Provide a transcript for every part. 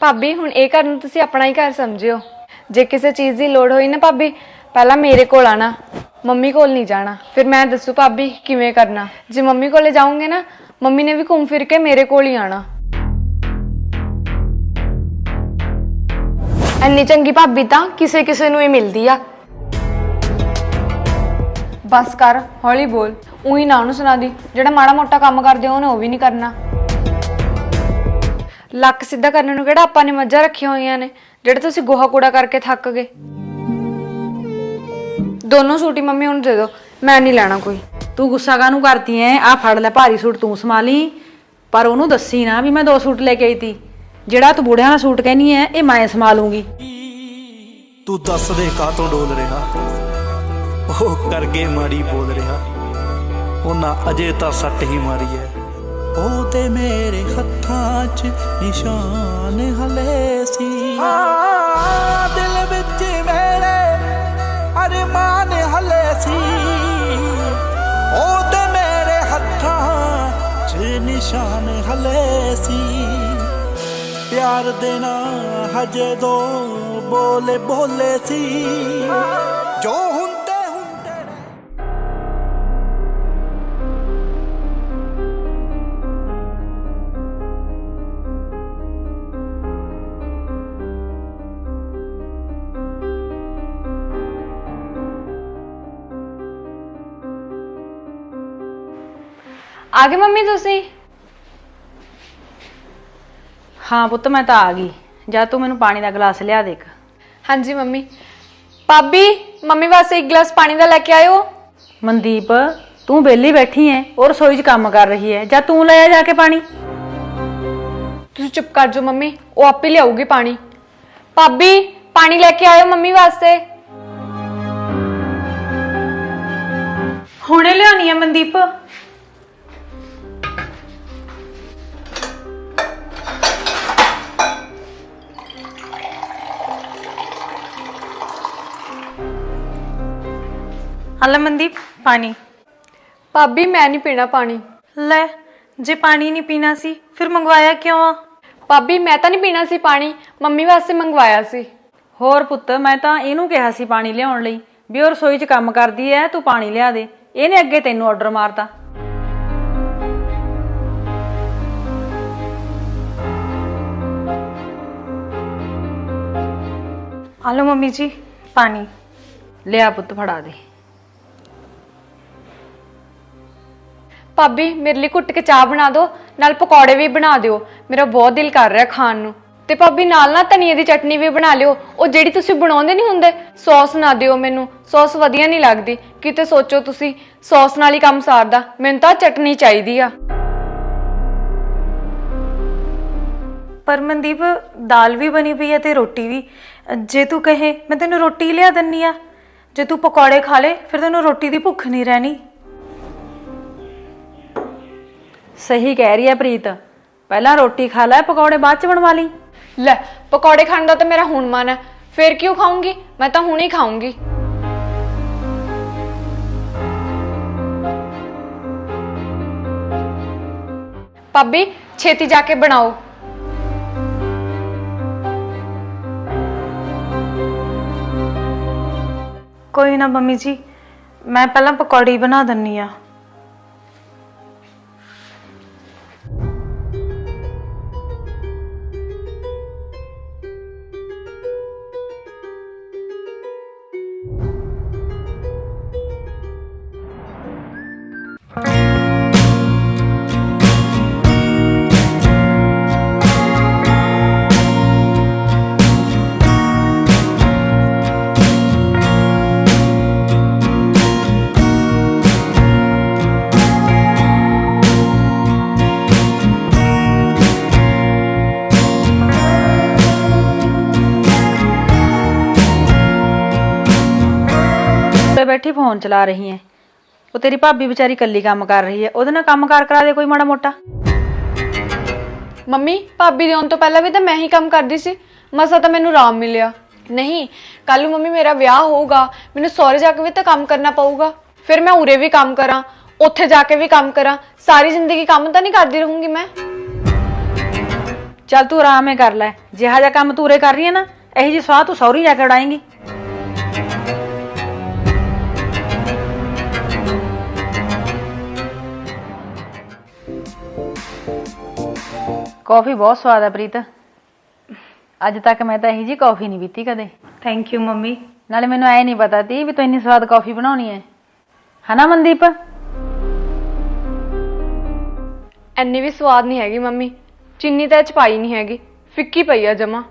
ਭਾਬੀ ਹੁਣ ਇਹ ਘਰ ਨੂੰ ਤੁਸੀਂ ਆਪਣਾ ਹੀ ਘਰ ਸਮਝਿਓ। ਜੇ ਕਿਸੇ ਚੀਜ਼ ਦੀ ਲੋੜ ਹੋਈ ਨਾ ਭਾਬੀ ਪਹਿਲਾਂ ਮੇਰੇ ਕੋਲ ਆਣਾ। ਮੰਮੀ ਕੋਲ ਨਹੀਂ ਜਾਣਾ। ਫਿਰ ਮੈਂ ਦੱਸੂ ਭਾਬੀ ਕਿਵੇਂ ਕਰਨਾ। ਜੇ ਮੰਮੀ ਕੋਲੇ ਜਾਓਗੇ ਨਾ ਮੰਮੀ ਨੇ ਵੀ ਘੁੰਮ ਫਿਰ ਕੇ ਮੇਰੇ ਕੋਲ ਹੀ ਆਣਾ। ਐਨੀ ਚੰਗੀ ਭਾਬੀ ਤਾਂ ਕਿਸੇ ਕਿਸੇ ਨੂੰ ਹੀ ਮਿਲਦੀ ਆ। ਬਸ ਕਰ ਹੌਲੀ ਬੋਲ। ਉਹੀ ਨਾ ਉਹਨੂੰ ਸੁਣਾ ਦੀ। ਜਿਹੜਾ ਮਾੜਾ ਮੋਟਾ ਕੰਮ ਕਰਦੇ ਉਹਨੇ ਉਹ ਵੀ ਨਹੀਂ ਕਰਨਾ। ਲੱਕ ਸਿੱਧਾ ਕਰਨ ਨੂੰ ਕਿਹੜਾ ਆਪਾਂ ਨੇ ਮੱਝਾਂ ਰੱਖੀਆਂ ਹੋਈਆਂ ਨੇ ਜਿਹੜੇ ਤੁਸੀਂ ਗੋਹਾ ਕੂੜਾ ਕਰਕੇ ਥੱਕ ਗਏ। ਦੋਨੋਂ ਸੂਟੀ ਮੰਮੀ ਉਹਨੂੰ ਦੇ ਦਿਓ ਮੈਂ ਨਹੀਂ ਲੈਣਾ ਕੋਈ। ਤੂੰ ਗੁੱਸਾ ਕਾਹਨੂੰ ਕਰਦੀ ਐ? ਆ ਫੜ ਲੈ ਭਾਰੀ ਸੂਟ ਤੂੰ ਸੰਭਾਲੀ। ਪਰ ਉਹਨੂੰ ਦੱਸੀ ਨਾ ਵੀ ਮੈਂ ਦੋ ਸੂਟ ਲੈ ਕੇ ਆਈ ਤੀ। ਜਿਹੜਾ ਤੂੰ ਬੁੜਿਆਂ ਦਾ ਸੂਟ ਕਹਿਨੀ ਐ ਇਹ ਮੈਂ ਸੰਭਾਲੂੰਗੀ। ਤੂੰ ਦੱਸ ਦੇ ਕਾਤੋਂ ਡੋਲ ਰਿਹਾ? ਉਹ ਕਰਗੇ ਮਾੜੀ ਬੋਲ ਰਿਹਾ। ਉਹਨਾਂ ਅਜੇ ਤਾਂ ਸੱਟ ਹੀ ਮਾਰੀ ਐ। ਉਹ ਤੇ ਮੇਰੇ ਹੱਥਾਂ 'ਚ ਨਿਸ਼ਾਨ ਹਲੇ ਸੀ। ਹਾਂ, ਦਿਲ ਵਿੱਚ ਮੇਰੇ ਅਰਮਾਨ ਹਲੇ ਸੀ। ਉਹ ਤੇ ਮੇਰੇ ਹੱਥਾਂ 'ਚ ਨਿਸ਼ਾਨ ਹਲੇ ਸੀ। ਪਿਆਰ ਦੇ ਦੇਣਾ ਹਜੇ ਦੋ ਬੋਲੇ ਬੋਲੇ ਸੀ। ਜੋ ਆ ਗਏ ਮੰਮੀ ਤੁਸੀਂ? ਹਾਂ ਪੁੱਤ ਮੈਂ ਤਾਂ ਆ ਗਈ। ਜਾ ਤੂੰ ਮੈਨੂੰ ਪਾਣੀ ਦਾ ਗਲਾਸ ਲਿਆ ਦੇ ਇੱਕ ਹਾਂਜੀ ਮੰਮੀ। ਭਾਬੀ ਮੰਮੀ ਵਾਸਤੇ ਇੱਕ ਗਲਾਸ ਪਾਣੀ ਦਾ ਲੈ ਕੇ ਆਇਓ। ਮਨਦੀਪ ਤੂੰ ਬੇਲੀ ਬੈਠੀ ਐ ਔਰ ਰਸੋਈ 'ਚ ਕੰਮ ਕਰ ਰਹੀ ਐ। ਜਾਂ ਤੂੰ ਲੈ ਆ ਜਾ ਕੇ ਪਾਣੀ। ਤੁਸੀਂ ਚੁੱਪ ਕਰ ਜਾਓ ਮੰਮੀ ਉਹ ਆਪੇ ਲਿਆਊਗੀ ਪਾਣੀ। ਭਾਬੀ ਪਾਣੀ ਲੈ ਕੇ ਆਇਓ ਮੰਮੀ ਵਾਸਤੇ। ਹੁਣੇ ਲਿਆਉਣੀ ਆ ਮਨਦੀਪ। ਹਲਾ ਮਨਦੀਪ ਪਾਣੀ। ਭਾਬੀ ਮੈਂ ਨਹੀਂ ਪੀਣਾ ਪਾਣੀ। ਲੈ ਜੇ ਪਾਣੀ ਨਹੀਂ ਪੀਣਾ ਸੀ ਫਿਰ ਮੰਗਵਾਇਆ ਕਿਉਂ ਆ? ਭਾਬੀ ਮੈਂ ਤਾਂ ਨਹੀਂ ਪੀਣਾ ਸੀ ਪਾਣੀ ਮੰਮੀ ਵਾਸਤੇ ਮੰਗਵਾਇਆ ਸੀ। ਹੋਰ ਪੁੱਤ ਮੈਂ ਤਾਂ ਇਹਨੂੰ ਕਿਹਾ ਸੀ ਪਾਣੀ ਲਿਆਉਣ ਲਈ ਵੀ ਉਹ ਰਸੋਈ 'ਚ ਕੰਮ ਕਰਦੀ ਐ ਤੂੰ ਪਾਣੀ ਲਿਆ ਦੇ। ਇਹਨੇ ਅੱਗੇ ਤੈਨੂੰ ਆਰਡਰ ਮਾਰਤਾ। ਹਲੋ ਮੰਮੀ ਜੀ ਪਾਣੀ। ਲਿਆ ਪੁੱਤ ਫੜਾ ਦੇ। ਭਾਬੀ, ਮੇਰੇ ਲਈ ਘੁੱਟ ਕੇ ਚਾਹ ਬਣਾ ਦਿਓ, ਨਾਲ ਪਕੌੜੇ ਵੀ ਬਣਾ ਦਿਓ। ਮੇਰਾ ਬਹੁਤ ਦਿਲ ਕਰ ਰਿਹਾ ਖਾਣ ਨੂੰ। ਤੇ ਭਾਬੀ, ਨਾਲ ਨਾ ਧਨੀਏ ਦੀ ਚਟਨੀ ਵੀ ਬਣਾ ਲਿਓ। ਉਹ ਜਿਹੜੀ ਤੁਸੀਂ ਬਣਾਉਂਦੇ ਨਹੀਂ ਹੁੰਦੇ, ਸੌਸ ਨਾ ਦਿਓ ਮੈਨੂੰ। ਸੌਸ ਵਧੀਆ ਨਹੀਂ ਲੱਗਦੀ। ਕਿਤੇ ਸੋਚੋ ਤੁਸੀਂ, ਸੌਸ ਨਾਲ ਹੀ ਕੰਮ ਸਾਰਦਾ। ਮੈਨੂੰ ਤਾਂ ਚਟਨੀ ਚਾਹੀਦੀ ਆ। ਪਰ ਮਨਦੀਪ ਦਾਲ ਵੀ ਬਣੀ ਪਈ ਹੈ ਤੇ ਰੋਟੀ ਵੀ। ਜੇ ਤੂੰ ਕਹੇ, ਮੈਂ ਤੈਨੂੰ ਰੋਟੀ ਲਿਆ ਦਿੰਨੀ ਆ। ਜੇ ਤੂੰ ਪਕੌੜੇ ਖਾ ਲੇ ਫਿਰ ਤੈਨੂੰ ਰੋਟੀ ਦੀ ਭੁੱਖ ਨਹੀਂ ਰਹਿਣੀ। ਸਹੀ ਕਹਿ ਰਹੀ ਐ ਪ੍ਰੀਤ। ਪਹਿਲਾਂ ਰੋਟੀ ਖਾ ਲੈ ਪਕੌੜੇ ਬਾਅਦ 'ਚ ਬਣਵਾ ਲਈ। ਲੈ ਪਕੌੜੇ ਖਾਣ ਦਾ ਤਾਂ ਮੇਰਾ ਹੁਣ ਮਨ ਹੈ। ਫੇਰ ਕਿਉਂ ਖਾਊਂਗੀ? ਮੈਂ ਤਾਂ ਹੁਣੇ ਹੀ ਖਾਊਂਗੀ। ਭਾਬੀ ਛੇਤੀ ਜਾ ਕੇ ਬਣਾਓ। ਕੋਈ ਨਾ ਮੰਮੀ ਜੀ ਮੈਂ ਪਹਿਲਾਂ ਪਕੌੜੀ ਬਣਾ ਦਿੰਨੀ ਆ। ਬੈਠੀ ਫੋਨ ਚਲਾ ਰਹੀ ਐ। ਉਹ ਤੇਰੀ ਭਾਬੀ ਵਿਚਾਰੀ ਕੱਲੀ ਕੰਮ ਕਰ ਰਹੀ ਐ। ਉਹਦੇ ਨਾਲ ਕੰਮ ਕਾਰ ਕਰਾ ਦੇ ਕੋਈ ਮਾੜਾ ਮੋਟਾ। ਮੰਮੀ ਭਾਬੀ ਦੇ ਆਉਣ ਤੋਂ ਪਹਿਲਾਂ ਵੀ ਤਾਂ ਮੈਂ ਹੀ ਕੰਮ ਕਰਦੀ ਸੀ। ਮਸਾ ਤਾਂ ਮੈਨੂੰ ਆਰਾਮ ਮਿਲਿਆ। ਨਹੀਂ ਕੱਲ ਨੂੰ ਮੰਮੀ ਮੇਰਾ ਵਿਆਹ ਹੋਊਗਾ। ਮੈਨੂੰ ਸਹੁਰੇ ਜਾ ਕੇ ਵੀ ਤਾਂ ਕੰਮ ਕਰਨਾ ਪਊਗਾ। ਫਿਰ ਮੈਂ ਉਰੇ ਵੀ ਕੰਮ ਕਰਾਂ ਉੱਥੇ ਜਾ ਕੇ ਵੀ ਕੰਮ ਕਰਾਂ। ਸਾਰੀ ਜ਼ਿੰਦਗੀ ਕੰਮ ਤਾਂ ਨਹੀਂ ਕਰਦੀ ਰਹੂੰਗੀ ਮੈਂ। ਚੱਲ ਤੂੰ ਆਰਾਮ ਹੀ ਕਰ ਲੈ। ਜਿਹਾ ਜਿਹਾ ਕੰਮ ਤੂਰੇ ਕਰ ਰਹੀ ਹੈ ਨਾ ਇਹੀ ਜੀ ਸਵਾਹ ਤੂੰ ਸੌਰੀ ਜਾ ਕੇ ਉਡਾਏਂਗੀ। ਕਾਫੀ ਬਹੁਤ ਸਵਾਦ ਹੈ ਪ੍ਰੀਤ। ਅੱਜ ਤੱਕ ਮੈਂ ਤਾਂ ਇਹੀ ਜੀ ਕਾਫੀ ਨਹੀਂ ਪੀਤੀ ਕਦੇ। Thank you mummy. ਨਾਲੇ ਮੈਨੂੰ ਐ ਨਹੀਂ ਪਤਾ ਤੀ ਵੀ ਤੂੰ ਇੰਨੀ ਸਵਾਦ ਕਾਫੀ ਬਣਾਉਣੀ ਹੈ ਹਨਾ ਮਨਦੀਪ? ਐਨੀ ਵੀ ਸਵਾਦ ਨਹੀਂ ਹੈਗੀ ਮੰਮੀ। ਚੀਨੀ ਤਾਂ ਇਹ ਚ ਪਾਈ ਨਹੀਂ ਹੈਗੀ। ਫਿੱਕੀ ਪਈ ਆ ਜਮਾ।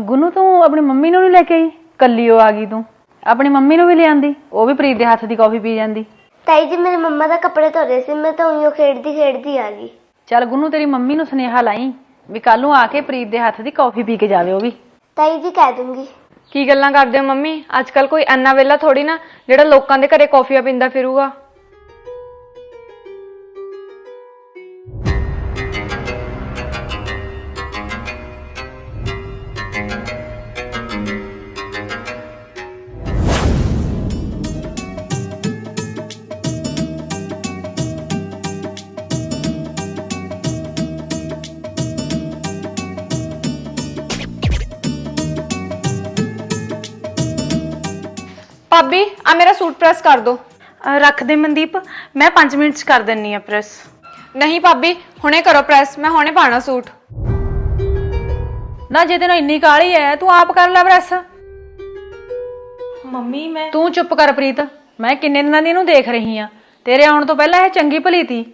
ਗੁੰਨੂ ਤੂੰ ਆਪਣੀ ਮੰਮੀ ਨੂੰ ਨਹੀਂ ਲੈ ਕੇ ਆਈ? ਕੱਲੀ ਉਹ ਆ ਗਈ ਤੂੰ। ਆਪਣੀ ਮੰਮੀ ਨੂੰ ਵੀ ਲਿਆਂਦੀ ਉਹ ਵੀ ਪ੍ਰੀਤ ਦੇ ਹੱਥ ਦੀ ਕਾਫੀ ਪੀ ਜਾਂਦੀ। ਤਾਈ ਜੀ ਮੇਰੇ ਮੰਮਾ ਦਾ ਕੱਪੜੇ ਧੋ ਰਹੇ ਸੀ ਮੈਂ ਤਾਂ ਉਈਓ ਖੇਡਦੀ ਖੇਡਦੀ ਆ ਗਈ। ਚੱਲ ਗੁੰਨੂ ਤੇਰੀ ਮੰਮੀ ਨੂੰ ਸੁਨੇਹਾ ਲਾਈ ਵੀ ਕੱਲ ਨੂੰ ਆ ਕੇ ਪ੍ਰੀਤ ਦੇ ਹੱਥ ਦੀ ਕਾਫੀ ਪੀ ਕੇ ਜਾਵੇ ਉਹ ਵੀ। ਤਾਈ ਜੀ ਕਹਿ ਦੂੰਗੀ। ਕੀ ਗੱਲਾਂ ਕਰਦੇ ਹੋ ਮੰਮੀ? ਅੱਜ ਕੱਲ ਕੋਈ ਐਨਾ ਵੇਲਾ ਥੋੜੀ ਨਾ ਜਿਹੜਾ ਲੋਕਾਂ ਦੇ ਘਰੇ ਕੌਫੀਆਂ ਪੀਂਦਾ ਫਿਰੂਗਾ। ਆ ਮੇਰਾ ਸੂਟ ਪ੍ਰੈਸ ਕਰ ਦੋ। ਅ, ਰੱਖ ਦੇ ਮਨਦੀਪ ਮੈਂ 5 ਮਿੰਟ ਚ ਕਰ ਦਿੰਨੀ ਆ ਪ੍ਰੈਸ। ਨਹੀਂ ਭਾਬੀ ਹੁਣੇ ਕਰੋ ਪ੍ਰੈਸ ਮੈਂ ਹੁਣੇ ਪਾਣਾ ਸੂਟ। ਨਾ ਜੇ ਤੈਨੂੰ ਇੰਨੀ ਕਾਲੀ ਐ ਤੂੰ ਆਪ ਕਰ ਲੈ ਪ੍ਰੈਸ। ਮੰਮੀ ਮੈਂ ਤੂੰ ਚੁੱਪ ਕਰ ਪ੍ਰੀਤ ਮੈਂ ਕਿੰਨੇ ਦਿਨਾਂ ਦੀ ਇਹਨੂੰ ਦੇਖ ਰਹੀ ਆ। ਤੇਰੇ ਆਉਣ ਤੋਂ ਪਹਿਲਾਂ ਇਹ ਚੰਗੀ ਭਲੀ ਤੀ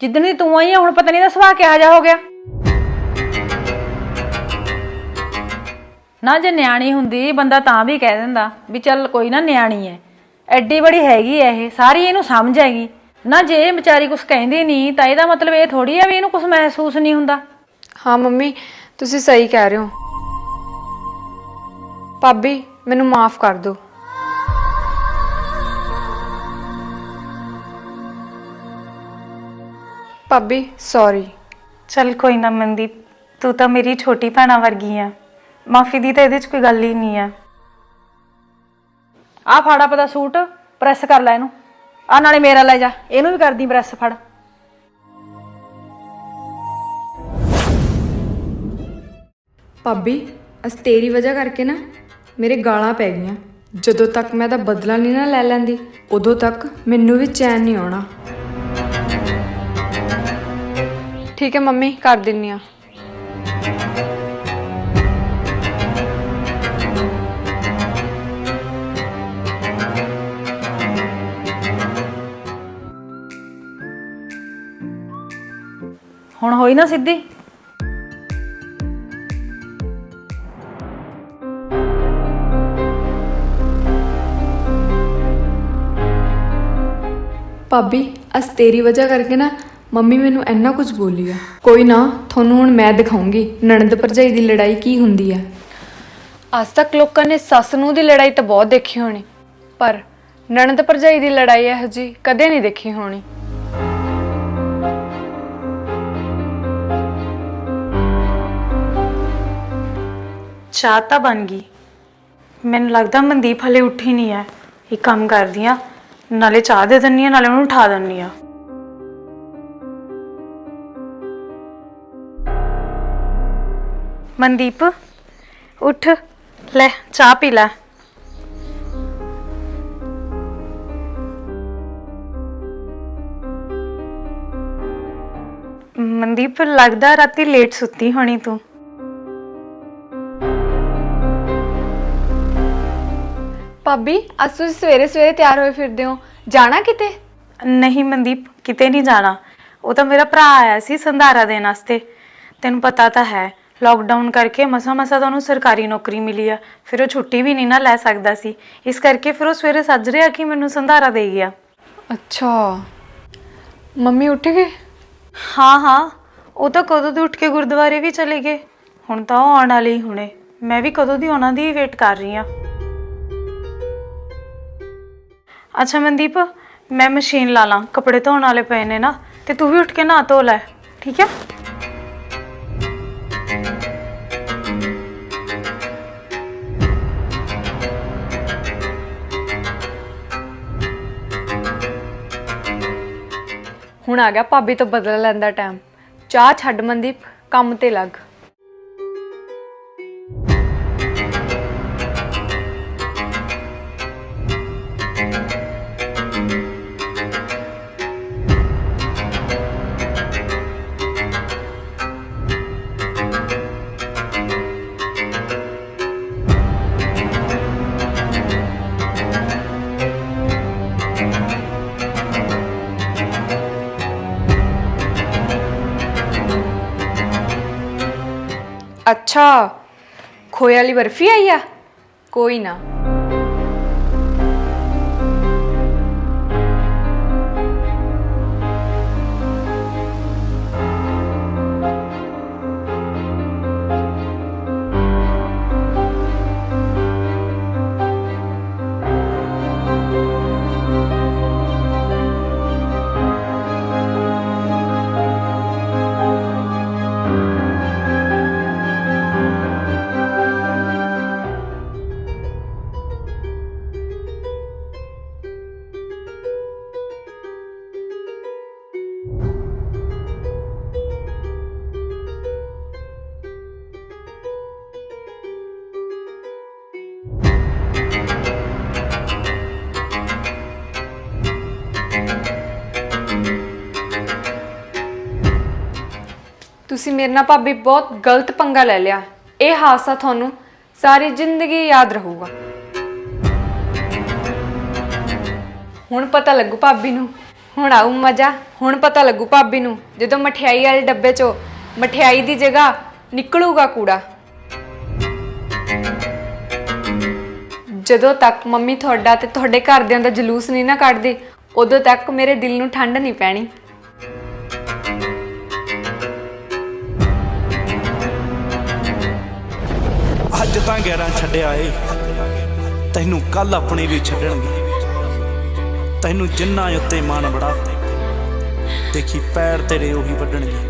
ਜਿੱਦਣ ਦੀ ਤੂੰ ਆਈ ਆ ਹੁਣ ਪਤਾ ਨਹੀਂ ਦਾ ਸੁਭਾਅ ਕਿਹਾ ਜਾ ਹੋ ਗਿਆ। ਨਾ ਜੇ ਨਿਆਣੀ ਹੁੰਦੀ ਬੰਦਾ ਤਾਂ ਵੀ ਕਹਿ ਦਿੰਦਾ ਵੀ ਚੱਲ ਕੋਈ ਨਾ ਨਿਆਣੀ ਐ। ਐਡੀ ਬੜੀ ਹੈਗੀ ਐ ਇਹ ਸਾਰੀ ਇਹਨੂੰ ਸਮਝ ਆਏਗੀ ਨਾ ਜੇ ਇਹ ਵਿਚਾਰੀ ਕੁਝ ਕਹਿੰਦੀ ਨਹੀਂ ਤਾਂ ਇਹਦਾ ਮਤਲਬ ਇਹ ਥੋੜੀ ਐ ਵੀ ਇਹਨੂੰ ਕੁਝ ਮਹਿਸੂਸ ਨਹੀਂ ਹੁੰਦਾ। ਹਾਂ ਮੰਮੀ ਤੁਸੀਂ ਸਹੀ ਕਹਿ ਰਹੇ ਹੋ। ਭਾਬੀ ਮੈਨੂੰ ਮਾਫ ਕਰ ਦਿਓ। ਭਾਬੀ ਸੌਰੀ ਚੱਲ ਕੋਈ ਨਾ ਮਨਦੀਪ ਤੂੰ ਤਾਂ ਮੇਰੀ ਛੋਟੀ ਭੈਣਾ ਵਰਗੀ ਆ। ਮਾਫੀ ਦੀ ਤਾਂ ਇਹਦੇ ਚ ਕੋਈ ਗੱਲ ਹੀ ਨਹੀਂ ਆ। ਆ ਫੜ ਆਪਦਾ ਸੂਟ ਪ੍ਰੈਸ ਕਰ ਲੈ ਇਹਨੂੰ। ਆ ਨਾਲੇ ਮੇਰਾ ਲੈ ਜਾ ਇਹਨੂੰ ਵੀ ਕਰਦੀ ਪ੍ਰੈਸ ਫੜ। ਭਾਬੀ ਅਸ ਤੇਰੀ ਵਜ੍ਹਾ ਕਰਕੇ ਨਾ ਮੇਰੇ ਗਾਲਾਂ ਪੈ ਗਈਆਂ। ਜਦੋਂ ਤੱਕ ਮੈਂ ਤਾਂ ਬਦਲਾ ਨਹੀਂ ਨਾ ਲੈ ਲੈਂਦੀ ਉਦੋਂ ਤੱਕ ਮੈਨੂੰ ਵੀ ਚੈਨ ਨਹੀਂ ਆਉਣਾ। ਠੀਕ ਹੈ ਮੰਮੀ ਕਰ ਦਿੰਨੀ ਆ। ਹੁਣ ਹੋਈ ਨਾ ਸਿੱਧੀ? ਭਾਬੀ ਅਸ ਤੇਰੀ ਵਜ੍ਹਾ ਕਰਕੇ ਨਾ ਮੰਮੀ ਮੈਨੂੰ ਇੰਨਾ ਕੁਝ ਬੋਲੀ ਆ। ਕੋਈ ਨਾ ਤੁਹਾਨੂੰ ਹੁਣ ਮੈਂ ਦਿਖਾਉਂਗੀ ਨਣਦ ਭਰਜਾਈ ਦੀ ਲੜਾਈ ਕੀ ਹੁੰਦੀ ਆ। ਅੱਜ ਤੱਕ ਲੋਕਾਂ ਨੇ ਸੱਸ ਨੂੰ ਦੀ ਲੜਾਈ ਤਾਂ ਬਹੁਤ ਦੇਖੀ ਹੋਣੀ ਪਰ ਨਣਦ ਭਰਜਾਈ ਦੀ ਲੜਾਈ ਇਹੋ ਜੀ ਕਦੇ ਨਹੀਂ ਦੇਖੀ ਹੋਣੀ। ਚਾਹ ਤਾਂ ਬਣ ਗਈ। ਮੈਨੂੰ ਲੱਗਦਾ ਮਨਦੀਪ ਹਲੇ ਉੱਠੀ ਨਹੀਂ ਹੈ। ਇੱਕ ਕੰਮ ਕਰਦੀ ਆ। ਨਾਲੇ ਚਾਹ ਦੇ ਦਿੰਨੀ ਆ, ਨਾਲੇ ਉਹਨੂੰ ਉਠਾ ਦਿੰਨੀ ਆ। ਮਨਦੀਪ, ਉੱਠ। ਲੈ, ਚਾਹ ਪੀ ਲੈ। ਮਨਦੀਪ, ਲੱਗਦਾ ਰਾਤੀ ਲੇਟ ਸੁੱਤੀ ਹੋਣੀ ਤੂੰ। ਭਾਬੀ ਅੱਜ ਤੁਸੀਂ ਸਵੇਰੇ ਸਵੇਰੇ ਤਿਆਰ ਹੋਏ ਫਿਰਦੇ ਹੋ। ਜਾਣਾ ਕਿਤੇ? ਨਹੀਂ ਮਨਦੀਪ ਕਿਤੇ ਨਹੀਂ ਜਾਣਾ। ਉਹ ਤਾਂ ਮੇਰਾ ਭਰਾ ਆਇਆ ਸੀ ਸੰਧਾਰਾ ਦੇਣ ਵਾਸਤੇ। ਤੈਨੂੰ ਪਤਾ ਤਾਂ ਹੈ ਲੋਕਡਾਊਨ ਕਰਕੇ ਮਸਾ ਮਸਾ ਤਾਂ ਉਹਨੂੰ ਸਰਕਾਰੀ ਨੌਕਰੀ ਮਿਲੀ ਆ। ਫਿਰ ਉਹ ਛੁੱਟੀ ਵੀ ਨਹੀਂ ਨਾ ਲੈ ਸਕਦਾ ਸੀ। ਇਸ ਕਰਕੇ ਫਿਰ ਉਹ ਸਵੇਰੇ ਸੱਜ ਰਿਹਾ ਕਿ ਮੈਨੂੰ ਸੰਧਾਰਾ ਦੇ ਗਿਆ। ਅੱਛਾ। ਮੰਮੀ ਉੱਠ ਗਏ? ਹਾਂ ਹਾਂ। ਉਹ ਤਾਂ ਕਦੋਂ ਦੇ ਉੱਠ ਕੇ ਗੁਰਦੁਆਰੇ ਵੀ ਚਲੇ ਗਏ। ਹੁਣ ਤਾਂ ਉਹ ਆਉਣ ਵਾਲੇ ਹੀ ਹੁਣੇ। ਮੈਂ ਵੀ ਕਦੋਂ ਦੀ ਉਹਨਾਂ ਦੀ ਵੇਟ ਕਰ ਰਹੀ ਆ ਅੱਛਾ ਮਨਦੀਪ, ਮੈਂ ਮਸ਼ੀਨ ਲਾ ਲਾਂ, ਕੱਪੜੇ ਧੋਣ ਵਾਲੇ ਪਏ ਨੇ ਨਾ, ਤੇ ਤੂੰ ਵੀ ਉੱਠ ਕੇ ਨਾ ਧੋ ਲੈ, ਠੀਕ ਹੈ ਹੁਣ ਆ ਗਿਆ ਭਾਬੀ ਤੋਂ ਬਦਲ ਲੈਣ ਦਾ ਟਾਈਮ ਚਾਹ ਛੱਡ ਮਨਦੀਪ, ਕੰਮ ਤੇ ਲੱਗ। ਅੱਛਾ ਖੋਏ ਵਾਲੀ ਬਰਫੀ ਆਈ ਆ? ਕੋਈ ਨਾ। ਤੁਸੀਂ ਮੇਰੇ ਨਾਲ ਭਾਬੀ ਬਹੁਤ ਗਲਤ ਪੰਗਾ ਲੈ ਲਿਆ। ਇਹ ਹਾਦਸਾ ਤੁਹਾਨੂੰ ਸਾਰੀ ਜ਼ਿੰਦਗੀ ਯਾਦ ਰਹੂਗਾ। ਹੁਣ ਪਤਾ ਲੱਗੂ ਭਾਬੀ ਨੂੰ। ਹੁਣ ਆਊ ਮਜ਼ਾ। ਹੁਣ ਪਤਾ ਲੱਗੂ ਭਾਬੀ ਨੂੰ। ਜਦੋਂ ਮਠਿਆਈ ਵਾਲੇ ਡੱਬੇ 'ਚੋਂ ਮਠਿਆਈ ਦੀ ਜਗ੍ਹਾ ਨਿਕਲੂਗਾ ਕੂੜਾ। ਜਦੋਂ ਤੱਕ ਮੰਮੀ ਤੁਹਾਡਾ ਤੇ ਤੁਹਾਡੇ ਘਰਦਿਆਂ ਦਾ ਜਲੂਸ ਨਹੀਂ ਨਾ ਕੱਢਦੀ, ਉਦੋਂ ਤੱਕ ਮੇਰੇ ਦਿਲ ਨੂੰ ਠੰਡ ਨਹੀਂ ਪੈਣੀ। ਤਾਂ ਗੈਰਾਂ ਛੱਡਿਆ ਏ। ਤੈਨੂੰ ਕੱਲ ਆਪਣੇ ਵੀ ਛੱਡਣਗੇ। ਤੈਨੂੰ ਜਿੰਨਾ ਉੱਤੇ ਮਾਣ ਬੜਾ, ਦੇਖੀ ਪੈਰ ਤੇਰੇ ਉਹੀ ਵੱਢਣਗੇ।